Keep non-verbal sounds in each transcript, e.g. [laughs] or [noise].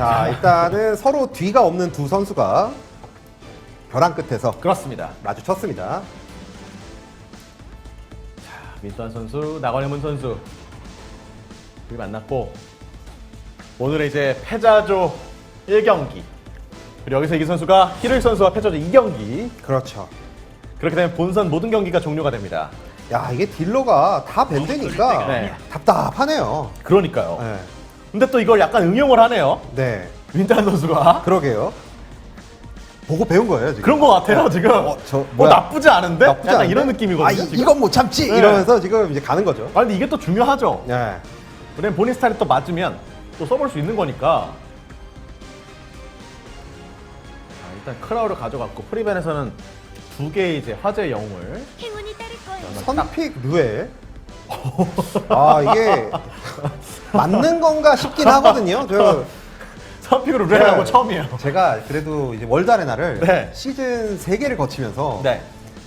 자, 일단은 서로 뒤가 없는 두 선수가 벼랑 끝에서 그렇습니다. 마주쳤습니다. 민수환 선수, 나건혜문 선수 둘이 만났고 오늘의 이제 패자조 1경기 그리고 여기서 이기 선수가 히로익 선수와 패자조 2경기 그렇죠. 그렇게 되면 본선 모든 경기가 종료가 됩니다. 야, 이게 딜러가 다 밴드니까 네. 답답하네요. 그러니까요. 네. 근데 또 이걸 약간 응용을 하네요. 네. 윈탄 선수가 그러게요. 보고 배운 거예요, 지금. 그런 것 같아요 지금. 어, 저 뭐 뭐야? 나쁘지 않은데? 나쁘지 약간 않은데? 이런 느낌이거든요. 아, 이, 지금. 이건 못 참지! 네. 이러면서 지금 이제 가는 거죠. 아 근데 이게 또 중요하죠. 네. 왜냐면 본인 스타일이 또 맞으면 또 써볼 수 있는 거니까. 자, 일단 크라우를 가져갔고 프리벤에서는 두 개의 이제 화제의 영웅을 행운이 따를 거예요. 선픽 르에. [laughs] 아, 이게 맞는 건가 싶긴 하거든요. 저 선픽으로 레하고 네. 처음이에요. 제가 그래도 이제 월드 아레나를 네. 시즌 3개를 거치면서 네.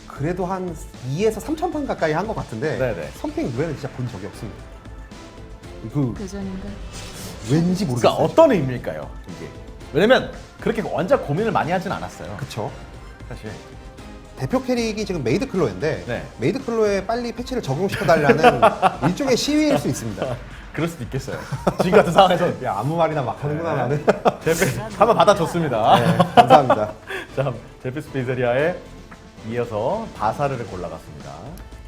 그래도 한 2에서 3천 판 가까이 한 것 같은데 네, 네. 선픽 르에는 진짜 본 적이 없습니다. 그 도전인가? 왠지 그러니까 모르겠어요. 어떤 의미일까요? 이게. 왜냐면 그렇게 완전 고민을 많이 하진 않았어요. 그쵸. 사실. 대표 캐릭이 지금 메이드 클로인데 네. 메이드 클로에 빨리 패치를 적용시켜 달라는 [laughs] 일종의 시위일 수 있습니다. 그럴 수도 있겠어요. 지금 같은 상황에서 야 아무 말이나 막 하는구나 나는. 제페 한번 받아줬습니다. 네, 감사합니다. [laughs] 자, 제피스 피제리아에 이어서 바사르를 골라갔습니다.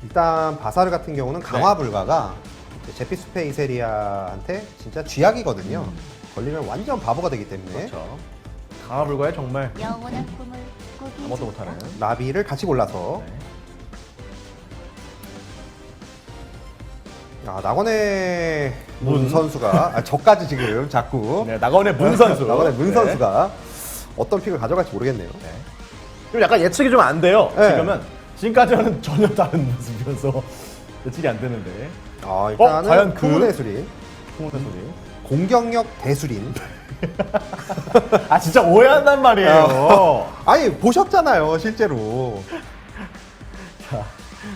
일단 바사르 같은 경우는 강화 불가가 이제 제피스 페 이세리아한테 진짜 쥐약이거든요. 걸리면 완전 바보가 되기 때문에 그렇죠. 강화불과에 정말 영원한 꿈을 아무것도 못하는. 나비를 같이 골라서 네. 야, 낙원의 문, 문. 선수가 아, 저까지 지금 자꾸 네, 낙원의 문 선수. [laughs] 낙원의 문 네. 선수가 어떤 픽을 가져갈지 모르겠네요. 네. 좀 약간 예측이 좀 안 돼요. 네. 지금은 지금까지와는 [laughs] 전혀 다른 모습이어서 예측이 안 되는데. 아, 일단은 과연 그- 푸우 대수린, 홍대 소리. 공격력 대수린. [laughs] [laughs] 아 진짜 오해한단 말이에요. 아니 보셨잖아요, 실제로. 자,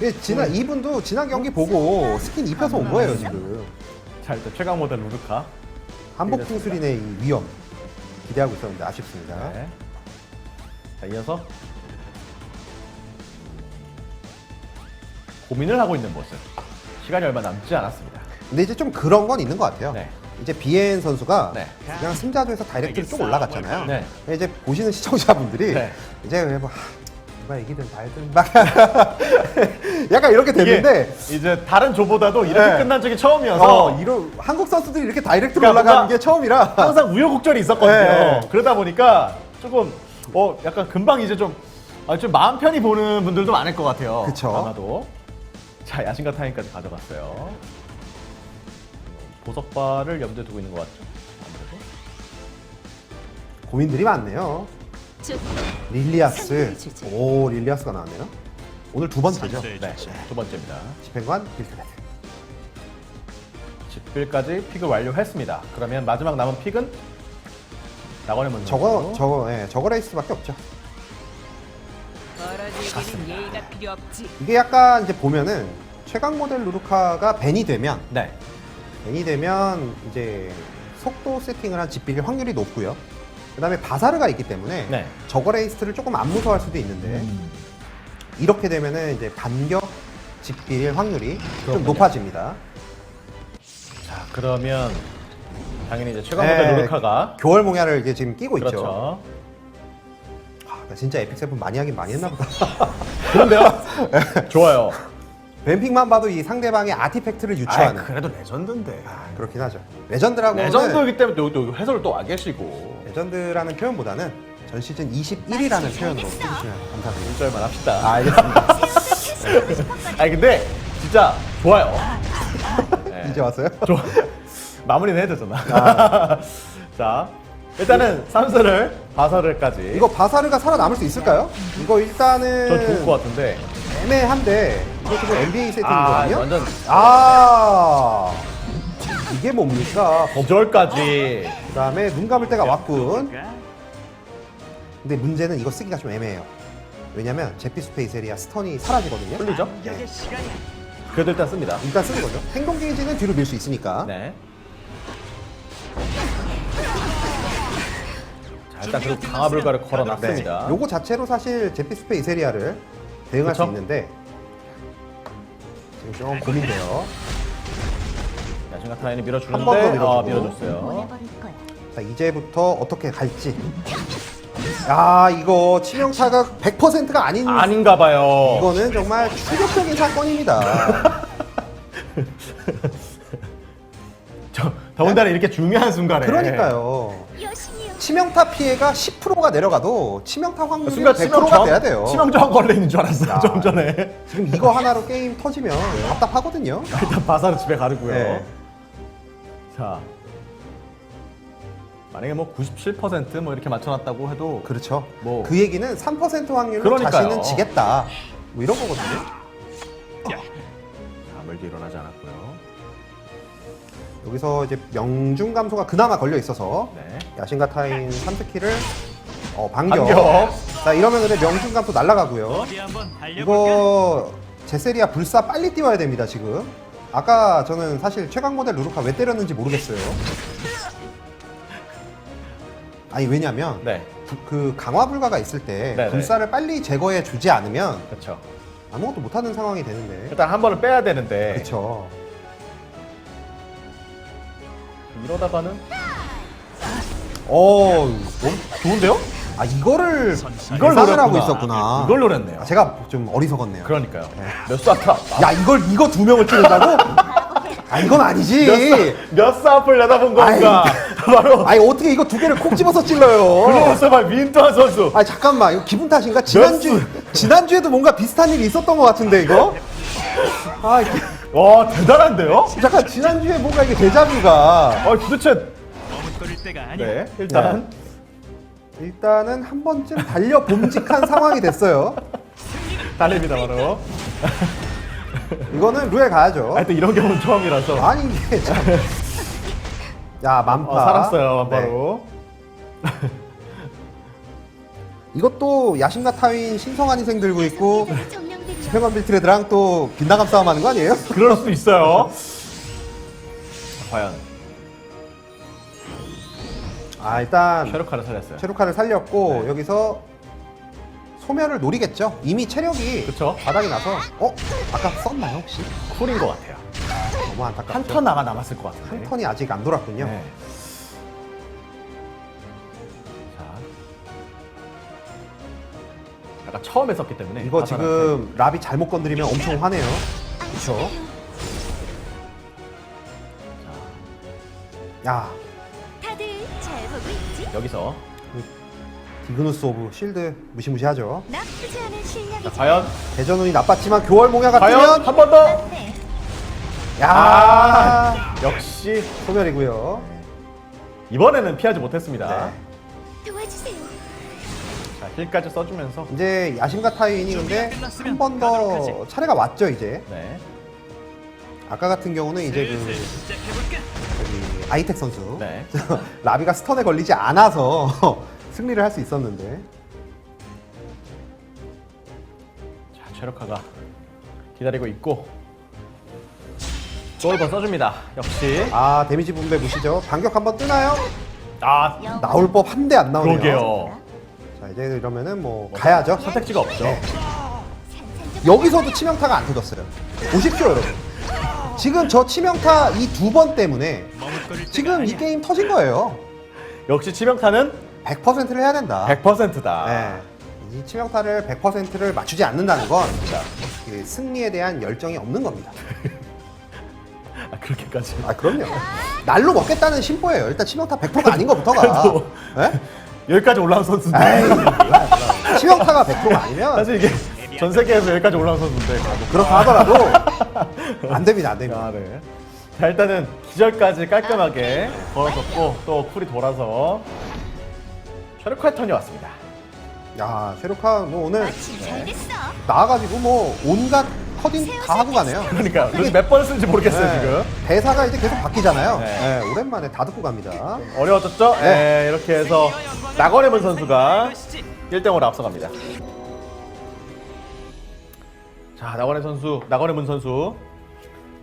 예, 지난 이분도 지난 경기 보고 스킨 입혀서 온 거예요 지금. 자 일단 최강 모델 루르카. 한복 풍수린의 이 위험 기대하고 있었는데 아쉽습니다. 네. 자 이어서 고민을 하고 있는 모습. 시간이 얼마 남지 않았습니다. 근데 이제 좀 그런 건 있는 것 같아요. 네. 이제 비엔 선수가 네. 그냥 승자조에서 다이렉트로 쭉 올라갔잖아요. 네. 이제 보시는 시청자분들이 네. 이제 왜 뭐, 하, 누가 이기든 말든 막 [laughs] 약간 이렇게 되는데 이게 이제 다른 조보다도 이렇게 네. 끝난 적이 처음이어서 어, 이런 한국 선수들이 이렇게 다이렉트로 그러니까 올라가는 뭔가 게 처음이라 항상 우여곡절이 있었거든요. 네. 그러다 보니까 조금 어 약간 금방 이제 좀, 아, 좀 마음 편히 보는 분들도 많을 것 같아요. 그쵸. 아마도. 자 야신과 타임까지 가져갔어요. 보석발을 염두에 두고 있는 것 같죠. 아무래도. 고민들이 많네요. 릴리아스. 오, 릴리아스가 나왔네요. 오늘 두 번째죠. 네, 두 번째입니다. 집행관 빌드레드. 집필까지 픽을 완료했습니다. 그러면 마지막 남은 픽은 나건의 먼저. 저거 저거 예, 저거 레이스밖에 없죠. 없지. 이게 약간 이제 보면은 최강 모델 루루카가 벤이 되면 네. 벤이 되면 이제 속도 세팅을 한 집빌 확률이 높고요. 그다음에 바사르가 있기 때문에 네. 저거 레이스를 조금 안 무서워할 수도 있는데 음. 이렇게 되면은 이제 반격 집빌 확률이 좀 그렇군요. 높아집니다. 자 그러면 당연히 이제 최강 네. 모델 루르카가 교월 몽야를 이제 지금 끼고 있죠. 그렇죠. 아, 나 진짜 에픽 세븐 많이 하긴 많이 했나 보다. 그런데요. [laughs] 좋아요. 뱀픽만 봐도 이 상대방의 아티팩트를 아 유추하는 그래도 레전드인데. 그렇긴 하죠. 레전드라고는 레전드이기 때문에 또, 또 해설을 또 안 계시고 레전드라는 표현보다는 전 시즌 21이라는 표현으로 해주시면 감사드립니다. 1절만 합시다. 아, 알겠습니다. 아니 근데 진짜 좋아요. 네. [laughs] 이제 왔어요? [laughs] 좋아. 마무리는 해야 되잖아. [laughs] 자 일단은 삼수를 바사르까지. 이거 바사르가 살아남을 수 있을까요? 이거 일단은 저 좋을 것 같은데. 애매한데 이거 지금 NBA 아 세팅이거든요. 완전 아, 이게 뭡니까? 버절까지. 그다음에 눈 감을 때가 왔군. 근데 문제는 이거 쓰기가 좀 애매해요. 왜냐면 제피 스페이스에리아 스턴이 사라지거든요. 풀리죠? 네. 그래도 일단 씁니다. 일단 쓰는 거죠. 행동 게이지는 뒤로 밀 수 있으니까. 네. 자, 일단 그리고 강화 불가를 걸어놨습니다. 네. 요거 자체로 사실 제피 스페 이세리아를 대응할 그쵸? 수 있는데 지금 좀 고민돼요. 야신가 타인이 한번더 밀어주는데 밀어주고. 아, 밀어줬어요. 보내버릴 거야. 자 이제부터 어떻게 갈지. 야 이거 치명타가 100%가 아닌 아닌가 봐요. 이거는 정말 충격적인 사건입니다. [laughs] 저, 더군다나 이렇게 중요한 순간에 그러니까요. 치명타 피해가 10%가 내려가도 치명타 확률이 순간 100%가 돼야 돼요. 치명저항 걸려 있는 줄 알았어요. 야. 좀 전에. 지금 이거 하나로 게임 터지면 답답하거든요. 일단 바사로 집에 가르고요. 네. 자. 만약에 뭐 97%뭐 이렇게 맞춰놨다고 해도 그렇죠. 뭐. 그 얘기는 3% 확률로 그러니까요. 자신은 지겠다. 뭐 이런 거거든요. 아무 일도 일어나지 않았고요. 여기서 이제 명중 감소가 그나마 걸려 있어서 네. 야신가 타인 3스킬을 어, 반격. 반격. 자 이러면 근데 명중 감소 날아가고요. 어디 한번 달려볼까? 이거 제세리아 불사 빨리 띄워야 됩니다 지금. 아까 저는 사실 최강 모델 루루카 왜 때렸는지 모르겠어요. [laughs] 아니 왜냐면 네. 부- 그 강화 불가가 있을 때 네네. 불사를 빨리 제거해 주지 않으면 그렇죠. 아무것도 못하는 상황이 되는데. 일단 한 번을 빼야 되는데 그렇죠. 이러다가는 어, 좋은데요? 아 이거를 이걸 계산을 하고 노렸구나. 있었구나. 이걸 노렸네요. 아, 제가 좀 어리석었네요. 그러니까요. 몇 사타? 야 이걸 이거 두 명을 찍는다고? 아 이건 아니지. 몇 사업을 내다본 건가? 바로 아니 어떻게 이거 두 개를 콕 집어서 찔러요? 글로우스발 민투한 선수. 아 잠깐만 이거 기분 탓인가? 지난주 지난주에도 뭔가 비슷한 일이 있었던 것 같은데 이거? [laughs] 아 이게- 와 대단한데요? 잠깐 지난주에 뭔가 이게 데자뷰가 아 도대체 머뭇거릴 때가 아니야. 네 일단 일단은 한 번쯤 달려 봄직한 [laughs] 상황이 됐어요. 달립니다 바로. 이거는 루에 가야죠. 하여튼 이런 경우는 처음이라서. 아니 이게 참. 야 만파. 어, 살았어요 네. 바로. 이것도 야심가 타윈 신성한 희생 들고 있고. 스페건 빌트레드랑 또 빈나감 싸움하는 거 아니에요? [laughs] 그럴 수도 있어요. 과연 아 일단 쉐르카를 살렸어요. 체루카를 살렸고 네. 여기서 소멸을 노리겠죠. 이미 체력이 그쵸. 바닥이 나서 어 아까 썼나요 혹시? 쿨인 것 같아요. 너무 안타깝죠. 한턴 나가 남았을 것 같은데. 한 턴이 아직 안 돌았군요. 네. 처음 했었기 때문에 이거. 지금 라비 잘못 건드리면 엄청 화내요. 그렇죠. 야 다들 잘 보고 있지? 여기서 디그누스 오브 실드 무시무시하죠. 나쁘지 않은 자, 실력이지. 과연 대전운이 나빴지만 교월 몽야가 과연 뜨면 한 번 더. 네. 야 아, 역시 소멸이고요. 이번에는 피하지 못했습니다. 네. 도와주세요. 자, 힐까지 써주면서 이제 야심가 타인이 근데 한 번 더 차례가 왔죠 이제. 네. 아까 같은 경우는 이제 그? 저기 아이텍 선수 네. [laughs] 라비가 스턴에 걸리지 않아서 [laughs] 승리를 할 수 있었는데 자, 체력화가 기다리고 있고 또 한번 써줍니다. 역시. 아 데미지 분배 무시죠 반격 한번 뜨나요? 아, 나올 법 한 대 안 나오네요 그러게요. 자 이제 이러면은 뭐 가야죠 선택지가 없죠. 네. 여기서도 치명타가 안 터졌어요 보십시오 여러분 지금 저 치명타 이 두 번 때문에 지금 이. 게임 터진 거예요 역시 치명타는 100%를 해야 된다 100%다. 네. 이 치명타를 100%를 맞추지 않는다는 건 그 승리에 대한 열정이 없는 겁니다. 아, 그렇게까지. 아 그럼요. 날로 먹겠다는 심보예요. 일단 치명타 100%가 아닌 것부터가. 그래도- 예? 여기까지 올라온 선수인데. 치명타가 100%가 아니면 사실 이게 전 세계에서 여기까지 올라온 선수인데. 그렇다 하더라도 안 됩니다, 안 됩니다. 아, 네. 자, 일단은 기절까지 깔끔하게 걸어줬고 또 쿨이 돌아서 샤르카의 턴이 왔습니다. 야, 쉐루카 뭐 오늘 마침 잘 됐어. 나와가지고 뭐 온갖 커딩 다 하고 가네요. 그러니까 도대체 몇 번을 쓰는지 모르겠어요 네. 지금. 대사가 이제 계속 바뀌잖아요. 네. 네, 오랜만에 다 듣고 갑니다. 어려워졌죠? 네. 네. 이렇게 해서 나건해문 선수가 1등으로 앞서갑니다. 자, 나건해 선수, 나건해문 선수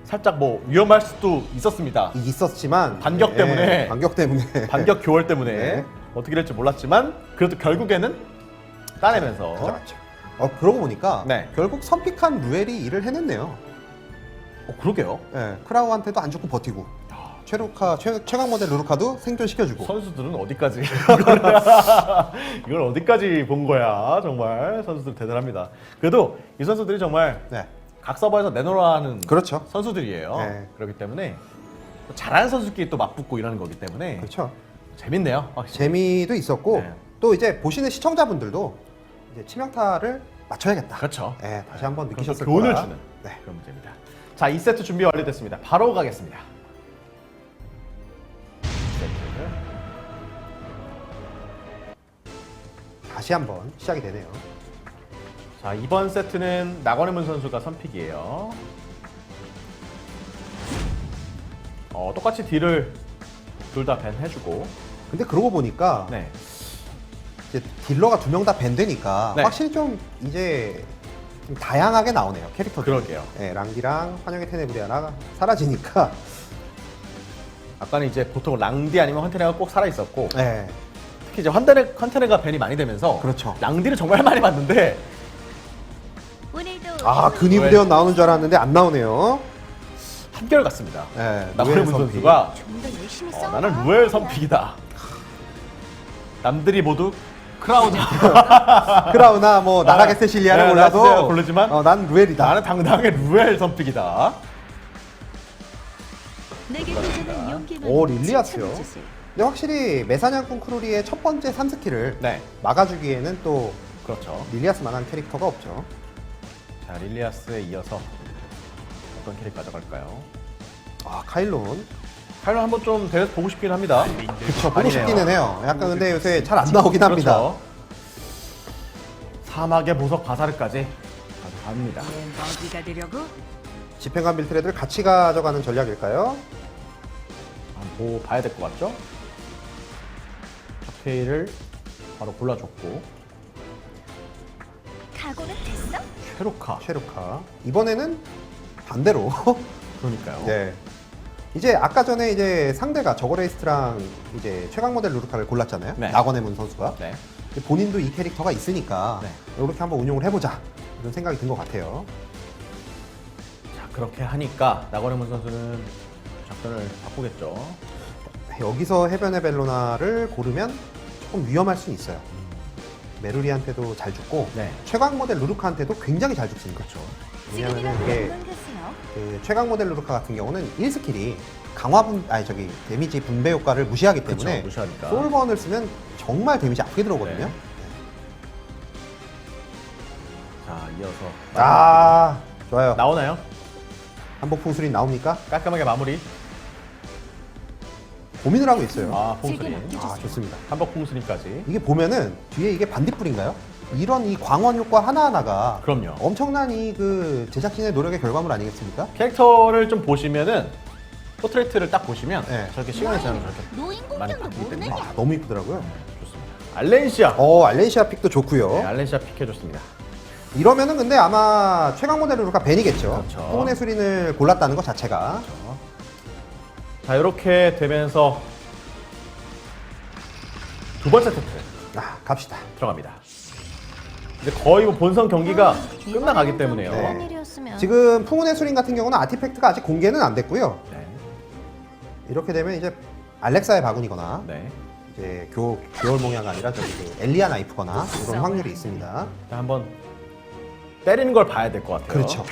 살짝 뭐 위험할 수도 있었습니다. 있었지만 반격 때문에. 반격 때문에 반격 교월 때문에 [laughs] 네. 어떻게 될지 몰랐지만 그래도 결국에는 따내면서 가져갔죠. 어 그러고 보니까 네. 결국 선픽한 루엘이 일을 해냈네요. 어, 그러게요. 예, 크라우한테도 안 죽고 버티고 최루카 최, 최강 모델 루루카도 생존시켜주고 선수들은 어디까지 [laughs] 이걸 어디까지 본 거야 정말 선수들 대단합니다. 그래도 이 선수들이 정말 네 각 서버에서 내놓으라는 그렇죠 선수들이에요. 네. 그렇기 때문에 또 잘하는 선수끼리 또 맞붙고 이러는 거기 때문에 그렇죠 재밌네요. 확실히. 재미도 있었고 네. 또 이제 보시는 시청자분들도 이제 치명타를 맞춰야겠다. 그렇죠. 네, 다시 한번 그래서 느끼셨을 교훈을 거라. 주는 네. 그런 문제입니다. 자, 2세트 준비 완료됐습니다. 바로 가겠습니다. 2세트. 다시 한번 시작이 되네요. 자, 이번 세트는 나건의문 선수가 선픽이에요. 어, 똑같이 딜을 둘 다 밴 해주고. 근데 그러고 보니까 네. 이제 딜러가 두 명 다 밴드니까 네. 확실히 좀 이제 좀 다양하게 나오네요 캐릭터들. 그러게요. 네, 랑디랑 환영의 테네브리아가 사라지니까 아까는 이제 보통 랑디 아니면 헌테네가 꼭 살아 있었고 네, 특히 이제 헌테네, 헌테네가 밴이 많이 되면서 그렇죠. 랑디를 정말 많이 봤는데 오늘도 아 근위부대원 나오는 줄 알았는데 안 나오네요. 한결 같습니다. 루엘 선픽. 선수가 좀더 열심히 어. 나는 루엘 선픽이다. 남들이 모두 크라우드. [laughs] 크라우나 뭐 나락의 네. 세실리아를 네, 몰라도 고르지만 어, 난 루엘이다. 나는 당당하게 루엘 선픽이다. 내게 도전한 용기만 오, 릴리아스요? 칭찬해주세요. 근데 확실히 메사냥꾼 크루리의 첫 번째 3스킬을 네, 막아주기에는 또 그렇죠. 릴리아스만한 캐릭터가 없죠. 자 릴리아스에 이어서 어떤 캐릭 가져갈까요? 아 카일론. 카일론 한번 좀 대회에서 보고 싶긴 합니다. 그쵸, 보고 아니네요. 싶기는 해요. 약간 근데 요새 잘 안 나오긴 합니다. 그렇죠. 사막의 보석 바사르까지 가져갑니다. 어디가 되려고? 집행관 빌트레드를 같이 가져가는 전략일까요? 한번 보고 봐야 될 것 같죠? 칵테일을 바로 골라줬고 각오는 됐어? 쉐로카 쉐루카. 이번에는 반대로. [laughs] 그러니까요. 네. 이제 아까 전에 이제 상대가 저거레이스트랑 이제 최강 모델 루루카를 골랐잖아요. 네. 낙원의 문 선수가. 네. 본인도 이 캐릭터가 있으니까 네. 이렇게 한번 운용을 해보자 이런 생각이 든 것 같아요. 자 그렇게 하니까 나고레문 선수는 작전을 바꾸겠죠. 여기서 해변의 벨로나를 고르면 조금 위험할 수는 있어요. 메루리한테도 잘 죽고 네. 최강 모델 루루카한테도 굉장히 잘 죽습니다. 그렇죠. 왜냐하면 지금이라도 이게. 그 최강 모델 루루카 같은 경우는 1스킬이 강화 분 아니 저기 데미지 분배 효과를 무시하기. 때문에 무시하니까. 소울번을 쓰면 정말 데미지 아프게 들어오거든요. 네. 자 이어서 아 좋아요. 나오나요? 한복 풍수린 나옵니까? 깔끔하게 마무리. 고민을 하고 있어요. 아 풍수리. 맡겨주세요. 아 좋습니다. 한복 풍수리까지. 이게 보면은 뒤에 이게 반딧불인가요? 이런 이 광원 효과 하나하나가 그럼요. 엄청난 이 그 제작진의 노력의 결과물 아니겠습니까? 캐릭터를 좀 보시면은 포트레이트를 딱 보시면 네. 저렇게 시간이 지나면 저렇게 노인 많이 바뀌기 때문에? 아, 너무 이쁘더라고요. 좋습니다. 알렌시아. 어 알렌시아 픽도 좋고요. 네, 알렌시아 픽해줬습니다. 이러면은 근데 아마 최강 모델로가 벤이겠죠. 그렇죠. 후문의 수린을 골랐다는 것 자체가 자 이렇게 되면서 두 번째 세트 아 갑시다. 들어갑니다. 이제 거의 뭐 본선 경기가 끝나가기 때문에요. 네. 그런 지금 풍운의 수린 같은 경우는 아티팩트가 아직 공개는 안 됐고요. 네. 이렇게 되면 이제 알렉사의 바군이거나 네. 이제 교 교월 몽야가 아니라 저기 그 엘리아 나이프거나 이런 확률이 있습니다. 자, 한번 때리는 걸 봐야 될 것 같아요. 그렇죠.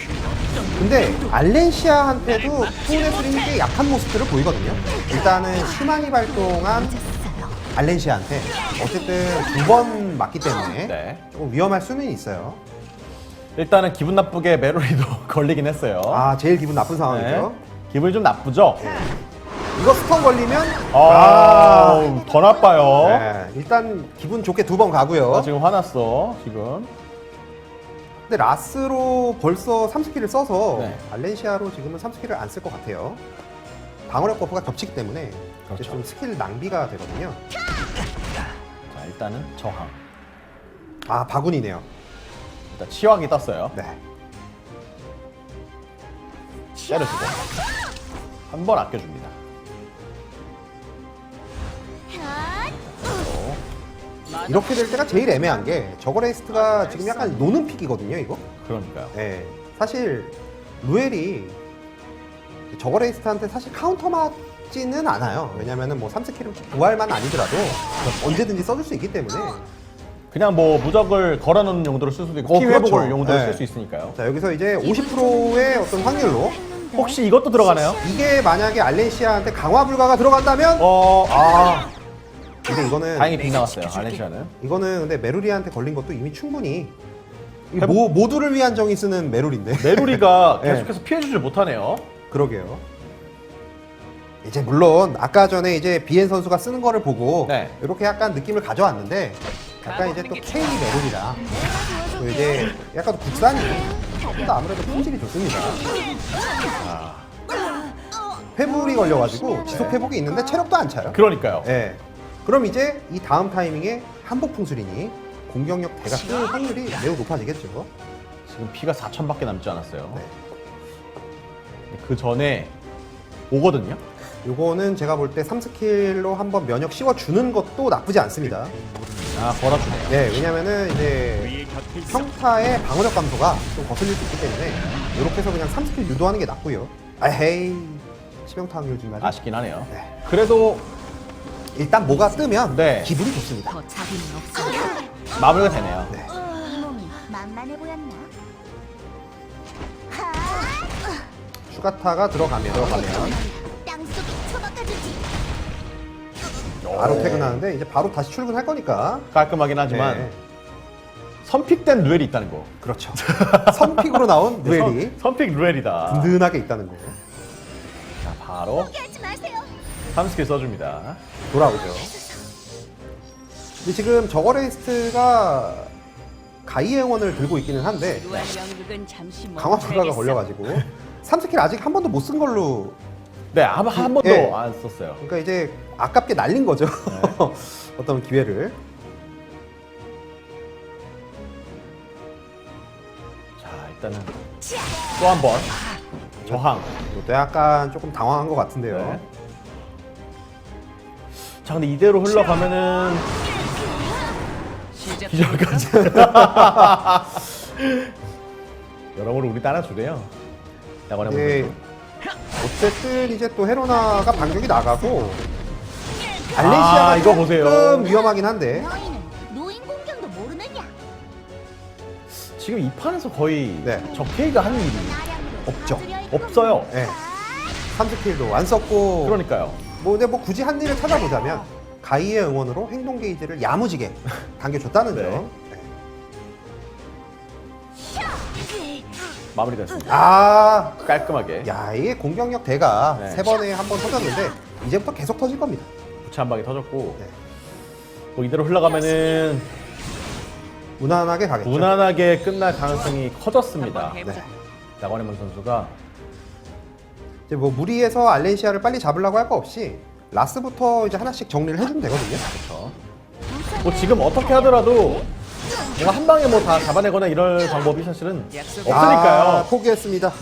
근데 알렌시아한테도 풍운의 수린이 꽤 약한 모습들을 보이거든요. 일단은 시마니 발동한 늦었어요. 알렌시아한테 어쨌든 두 번 맞기 때문에 네. 조금 위험할 수는 있어요. 일단은 기분 나쁘게 메로리도 [laughs] 걸리긴 했어요. 아 제일 기분 나쁜 상황이죠. 네. 기분이 좀 나쁘죠? 이거 스턴 걸리면 아, 더 나빠요. 네, 일단 기분 좋게 두 번 가고요. 나 지금 화났어, 지금. 근데 라스로 벌써 3스킬을 써서 네. 알렌시아로 지금은 3스킬을 안 쓸 것 같아요. 방어력 버프가 겹치기 때문에 그렇죠. 이제 좀 스킬 낭비가 되거든요. 자, 일단은 저항. 아 바군이네요. 일단 치확이 떴어요. 네. 때려주고. 한 번 아껴줍니다. 이렇게 될 때가 제일 애매한 게 저거레이스트가 지금 약간 노는 픽이거든요, 이거. 그러니까요. 예. 사실 루엘이 저거레이스트한테 사실 카운터 맞지는 않아요. 왜냐면은 뭐 3스킬을 구할만 아니더라도 언제든지 써줄 수 있기 때문에. 그냥 뭐 무적을 걸어놓는 용도로 쓸 수도 있고 어, 키 회복을 그렇죠. 용도로 네. 쓸 수 있으니까요. 자, 여기서 이제 50%의 어떤 확률로 혹시 이것도 들어가나요? 이게 만약에 알렌시아한테 강화 불가가 들어간다면 어, 아, 근데 이거는 다행히 빗나갔어요. 알렌시아는. 이거는 근데 메루리한테 걸린 것도 이미 충분히 이 모, 모두를 위한 정이 쓰는 메루리인데 메루리가 네. [laughs] 계속해서 피해주질 못하네요. 그러게요. 이제 물론 아까 전에 이제 비엔 선수가 쓰는 거를 보고 네. 이렇게 약간 느낌을 가져왔는데 약간 이제 또 K 메루리라 또 이제 약간 국산이 조금 더 아무래도 품질이 좋습니다. 아. 회불이 걸려가지고 지속 회복이 있는데 체력도 안 차요. 그러니까요. 예. 그럼 이제 이 다음 타이밍에 한복 풍술이니 공격력 대가 뜰 확률이 매우 높아지겠죠. 지금 피가 4천밖에 남지 않았어요. 네. 그 전에 오거든요. 요거는 제가 볼 때 3스킬로 한번 면역 씌워주는 것도 나쁘지 않습니다. 아, 걸어주네요. 네, 왜냐면은 이제. 평타의 방어력 감소가 좀 거슬릴 수 있기 때문에 이렇게 해서 그냥 3스킬 유도하는 게 낫고요. 아헤이, 치명타 확률 좀 맞아. 아쉽긴 하네요. 네. 그래도 일단 뭐가 뜨면 네. 기분이 좋습니다. 더 자비는 없어. 마무리가 되네요. 네. 슈가타가 들어가면 들어가면 땅속에 처박아주지. 바로 퇴근하는데 이제 바로 다시 출근할 거니까. 깔끔하긴 하지만 네. 선픽된 루엘이 있다는 거. 그렇죠. [laughs] 선픽으로 나온 루엘이 선, 선픽 루엘이다. 든든하게 있다는 거. 자, 바로 하지 마세요. 3스킬 써줍니다. 돌아오죠. 근데 지금 저거레이스트가 가이의 응원을 들고 있기는 한데 유한 영국은 잠시 강화 불가가 멈춰야겠어. 걸려가지고 3스킬 아직 한 번도 못 쓴 걸로 네, 한, 한 번도 예. 안 썼어요. 그러니까 이제 아깝게 날린 거죠. 네. [laughs] 어떤 기회를. 자, 일단은 또 한 번 저항. 이것도 약간 조금 당황한 것 같은데요. 네. 자, 근데 이대로 흘러가면은. 기절까지. [laughs] 여러모로 우리 따라주래요. 야관에 예. 보면. 어쨌든 이제 또 헤로나가 반격이 나가고 알레시아가 아, 이거 보세요. 조금 위험하긴 한데 너희는 노인 공경도 모르느냐? 지금 이 판에서 거의 네. 적케이가 한 일이 없죠. 없어요. 네. 3스킬도 안 썼고 그러니까요. 뭐 근데 뭐 굳이 한 일을 찾아보자면 가이의 응원으로 행동 게이지를 야무지게 [laughs] 당겨줬다는 네. 점. 마무리됐습니다. 아, 깔끔하게 야 이게 공격력 대가 네. 세 번에 한 번 터졌는데 이제부터 계속 터질 겁니다. 부채 한 방에 터졌고 네. 뭐 이대로 흘러가면은 무난하게 가겠죠. 무난하게 끝날 가능성이 커졌습니다. 한번 해보자. 네. 나관의문 선수가 이제 뭐 무리해서 알렌시아를 빨리 잡으려고 할 거 없이 라스부터 이제 하나씩 정리를 해주면 되거든요. 그렇죠. 뭐 지금 어떻게 하더라도 뭔가 한 방에 뭐 다 잡아내거나 이럴 방법이 사실은 약속. 없으니까요. 아, 포기했습니다.